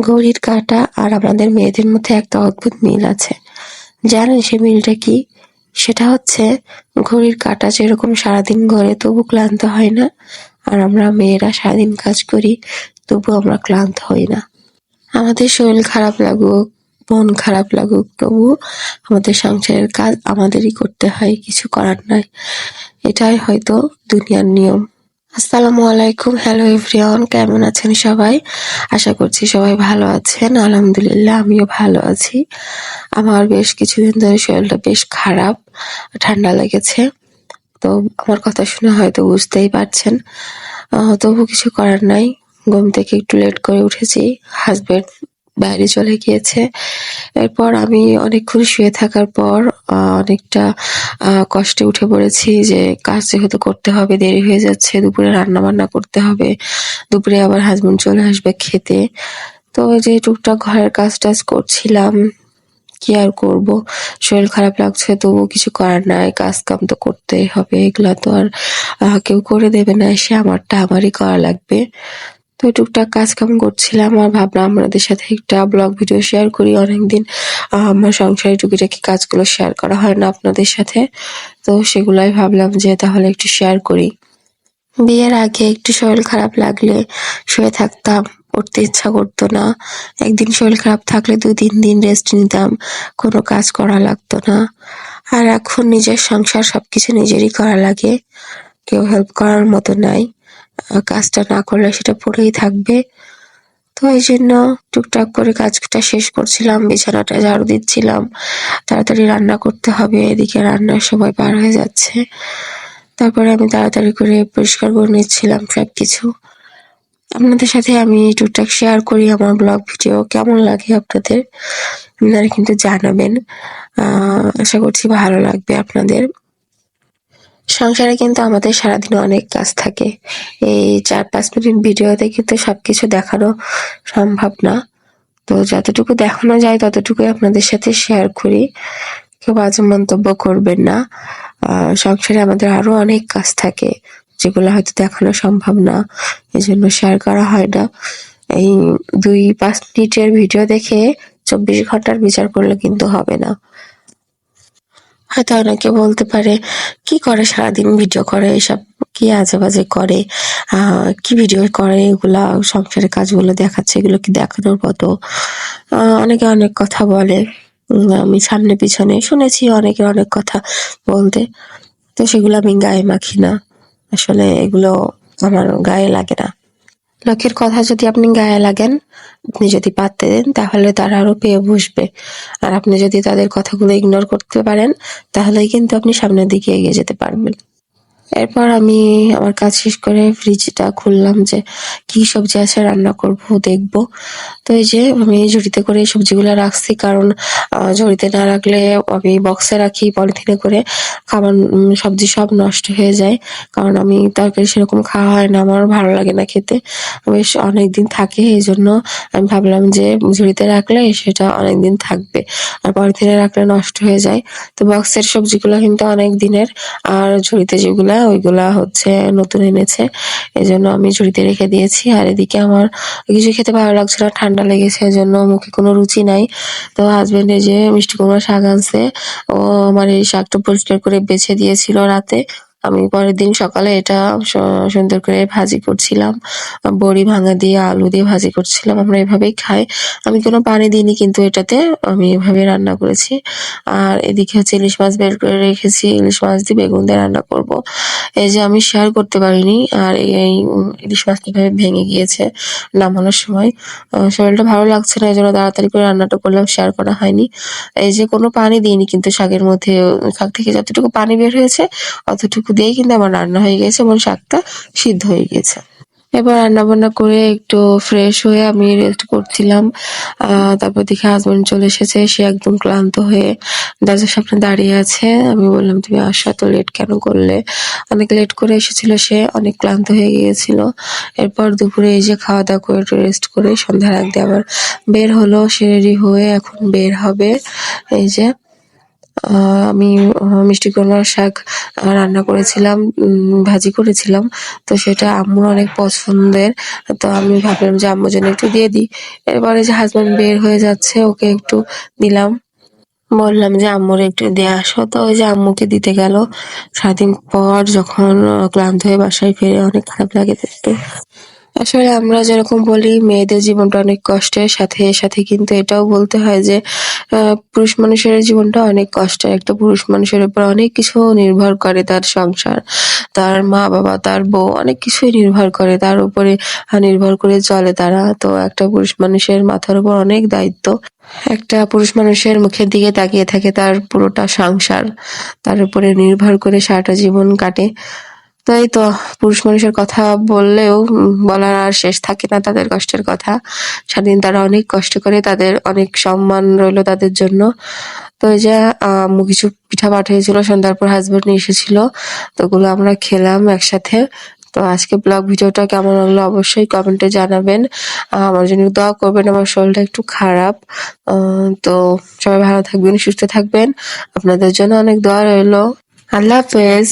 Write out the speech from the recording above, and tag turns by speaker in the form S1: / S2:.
S1: ঘড়ির কাঁটা আর আমাদের মেয়েদের মধ্যে একটা অদ্ভুত মিল আছে। জানেন সে মিলটা কি? সেটা হচ্ছে, ঘড়ির কাঁটা যেরকম সারাদিন ঘরে তবু ক্লান্ত হয় না, আর আমরা মেয়েরা সারাদিন কাজ করি, তবু আমরা ক্লান্ত হই না। আমাদের শরীর খারাপ লাগুক, মন খারাপ লাগুক, তবু আমাদের সংসারের কাজ আমাদেরই করতে হয়, কিছু করার নাই। এটাই হয়তো দুনিয়ার নিয়ম। আসসালামু আলাইকুম হ্যালো এভরিওয়ান, কেমন আছেন সবাই? আশা করছি সবাই ভালো আছেন। আলহামদুলিল্লাহ, আমিও ভালো আছি। আমার বেশ কিছুদিন ধরে শরীরটা বেশ খারাপ, ঠান্ডা লেগেছে। তো আমার কথা শুনে হয়তো বুঝতেই পারছেন। তবু কিছু করার নাই। ঘুম থেকে একটু লেট করে উঠেছি। হাজবেন্ড বাইরে চলে গিয়েছে। এরপর আমি অনেকক্ষণ শুয়ে থাকার পর অনেকটা কষ্টে উঠে পড়েছি যে কাজ যেহেতু করতে হবে, দেরি হয়ে যাচ্ছে, দুপুরে রান্না বান্না করতে হবে, দুপুরে আবার হাজবেন্ড চলে আসবে খেতে। তো যে টুকটাক ঘরের কাজ টাজ করছিলাম, কি আর করব? শরীর খারাপ লাগছে তবু কিছু করার নাই কাজ কাম তো করতেই হবে, এগুলা তো আর কেউ করে দেবে না, এসে আমারটা আমারই করা লাগবে। তো টুকটাক কাজ কাম করছিলাম আর ভাবলাম আপনাদের সাথে একটা ব্লগ ভিডিও শেয়ার করি। অনেকদিন আমার সংসারে টুকিটাকি কাজগুলো শেয়ার করা হয় না আপনাদের সাথে। তো সেগুলাই ভাবলাম যে তাহলে একটু শেয়ার করি। বিয়ের আগে একটু শরীর খারাপ লাগলে শুয়ে থাকতাম উঠতে ইচ্ছা করতো না। একদিন শরীর খারাপ থাকলে দু তিন দিন রেস্ট নিতাম, কোনো কাজ করা লাগতো না। আর এখন নিজের সংসার সবকিছু নিজেরই করা লাগে, কেউ হেল্প করার মতো নাই। কাজটা না করলে সেটা পড়েই থাকবে। তো এই জন্য টুকটাক করে কাজটা শেষ করছিলাম, বিছানাটা ঝাড়ু দিচ্ছিলাম। তাড়াতাড়ি রান্না করতে হবে, এদিকে রান্নার সময় পার হয়ে যাচ্ছে। তারপরে আমি তাড়াতাড়ি করে পরিষ্কার করে নিচ্ছিলাম সব কিছু আপনাদের সাথে আমি টুকটাক শেয়ার করি আমার ব্লগ ভিডিও কেমন লাগে আপনাদের? আপনারা কিন্তু জানাবেন। আশা করছি ভালো লাগবে আপনাদের। সংসারে কিন্তু আমাদের সারাদিন অনেক কাজ থাকে। এই চার পাঁচ মিনিট ভিডিওতে কিন্তু সবকিছু দেখানো সম্ভব না। তো যতটুকু দেখানো যায় ততটুকুই আপনাদের সাথে শেয়ার করি। কেউ বাজে মন্তব্য করবেন না। সংসারে আমাদের আরও অনেক কাজ থাকে, যেগুলো হয়তো দেখানো সম্ভব না। এই জন্য শেয়ার করা হয় না। এই দুই পাঁচ মিনিটের ভিডিও দেখে চব্বিশ ঘণ্টার বিচার করলে কিন্তু হবে না। হয়তো অনেকে বলতে পারে, কি করে সারাদিন ভিডিও করে? এসব কি আজে বাজে করে কি ভিডিও করে? এগুলা সংসারের কাজগুলো দেখাচ্ছে, এগুলো কি দেখানোর মতো? অনেকে অনেক কথা বলে। আমি সামনে পিছনে শুনেছি অনেকে অনেক কথা বলতে। তো সেগুলো আমি গায়ে মাখি না। আসলে এগুলো আমার গায়ে লাগে না। লোকের কথা যদি আপনি গায়ে লাগেন আপনি যদি পারতে দেন, তাহলে তারা আরও পেয়ে বসবে। আর আপনি যদি তাদের কথাগুলো ইগনোর করতে পারেন, তাহলেই কিন্তু আপনি সামনের দিকে এগিয়ে যেতে পারবেন। এরপর আমি আমার কাজ শেষ করে ফ্রিজটা খুললাম যে কি সবজি আছে রান্না করব, দেখব। তো এই যে আমি ঝুড়িতে করে সবজিগুলো রাখছি, কারণ ঝুড়িতে না রাখলে আমি বক্সে রাখি, পলিথিনে করে খাবার সবজি সব নষ্ট হয়ে যায়। কারণ আমি তরকারি সেরকম খাওয়া হয় না, আমার ভালো লাগে না খেতে। বেশ অনেকদিন থাকে, এই জন্য আমি ভাবলাম যে ঝুড়িতে রাখলে সেটা অনেকদিন থাকবে। আর পলিথিনে রাখলে নষ্ট হয়ে যায়। তো বক্সের সবজিগুলো কিন্তু অনেক দিনের, আর ঝুড়িতে যেগুলা ওইগুলা হচ্ছে নতুন এনেছে। এই জন্য আমি ঝুড়িতে রেখে দিয়েছি। আর এদিকে আমার কিছু খেতে ভালো লাগছে না ঠান্ডা লেগেছে এই জন্য মুখে কোনো রুচি নাই। তো হাজবেন্ড এই যে মিষ্টি কুমড়া শাক আনছে, ও আমার এই শাকটা পরিষ্কার করে বেছে দিয়েছিল রাতে। আমি পরের দিন সকালে এটা সুন্দর করে ভাজি করছিলাম। বড়ি ভাঙা দিয়ে আলু দিয়ে ভাজি করছিলাম, আমরা এভাবেই খাই। আমি কোনো পানি দিইনি কিন্তু এটাতে, আমি এভাবে রান্না করেছি। আর এদিকে হচ্ছে ইলিশ মাছ বের করে রেখেছি, ইলিশ মাছ দিয়ে বেগুন দিয়ে রান্না করব। এই যে আমি শেয়ার করতে পারিনি, আর এই ইলিশ মাছ কীভাবে ভেঙে গিয়েছে নামানোর সময় শরীরটা ভালো লাগছে না এই জন্য তাড়াতাড়ি করে রান্নাটা করলাম, শেয়ার করা হয়নি। এই যে কোনো পানি দিইনি কিন্তু শাকের মধ্যে, শাক থেকে যতটুকু পানি বের হয়েছে, অতটুকু দিয়েই কিন্তু আমার রান্না হয়ে গেছে এবং শাকটা সিদ্ধ হয়ে গেছে। এবার রান্না বান্না করে একটু ফ্রেশ হয়ে আমি রেস্ট করছিলাম। তারপর দেখে হাজবেন্ড চলে এসেছে। সে একদম ক্লান্ত হয়ে দরজার সামনে দাঁড়িয়ে আছে। আমি বললাম, তুমি আসো, এত লেট কেন করলে? অনেক লেট করে এসেছিল সে, অনেক ক্লান্ত হয়ে গিয়েছিল। এরপর দুপুরে যে খাওয়া দাওয়া করে একটু রেস্ট করে সন্ধ্যার আগে আবার বের হলো। সে রেডি হয়ে এখন বের হবে। এই যে আমি মিষ্টি কুমড়ার শাক রান্না করেছিলাম ভাজি করেছিলাম। তো সেটা আম্মুর অনেক পছন্দের। তো আমি ভাবলাম যে আম্মুর জন্য একটু দিয়ে দিই। এরপরে যে হাজব্যান্ড বের হয়ে যাচ্ছে, ওকে একটু দিলাম। বললাম যে, আম্মুর একটু দিয়ে আসো। তো ওই যে আম্মুকে দিতে গেল। সারাদিন পর যখন ক্লান্ত হয়ে বাসায় ফিরে, অনেক খারাপ লাগে দেখতে। আসলে আমরা যেরকম বলি, মেয়েদের জীবনটা অনেক কষ্টের। সাথে সাথে কিন্তু এটাও বলতে হয় যে পুরুষ মানুষের জীবনটা অনেক কষ্টের। একটা পুরুষ মানুষের উপর অনেক কিছু নির্ভর করে তার সংসার। তার মা বাবা, তার বউ, অনেক কিছুই নির্ভর করে। তার উপরে নির্ভর করে চলে তারা। তো একটা পুরুষ মানুষের মাথার উপর অনেক দায়িত্ব। একটা পুরুষ মানুষের মুখের দিকে তাকিয়ে থাকে তার পুরোটা সংসার। তার উপরে নির্ভর করে সারাটা জীবন কাটে। তো এই তো, পুরুষ মানুষের কথা বললেও বলার আর শেষ থাকে না তাদের কষ্টের কথা। সারাদিন তারা অনেক কষ্ট করে তাদের অনেক সম্মান রইল তাদের জন্য। তো এই যে আম্মু কিছু পিঠা পাঠিয়েছিল সন্ধ্যার পর হাজবেন্ড নিয়ে এসেছিল, তো ওগুলো আমরা খেলাম একসাথে। তো আজকে ব্লগ ভিডিওটা কেমন লাগল অবশ্যই কমেন্টে জানাবেন। আমার জন্য দোয়া করবেন, আমার শরীরটা একটু খারাপ। তো সবাই ভালো থাকবেন, সুস্থ থাকবেন। আপনাদের জন্য অনেক দোয়া রইল। আল্লাহ হাফেজ।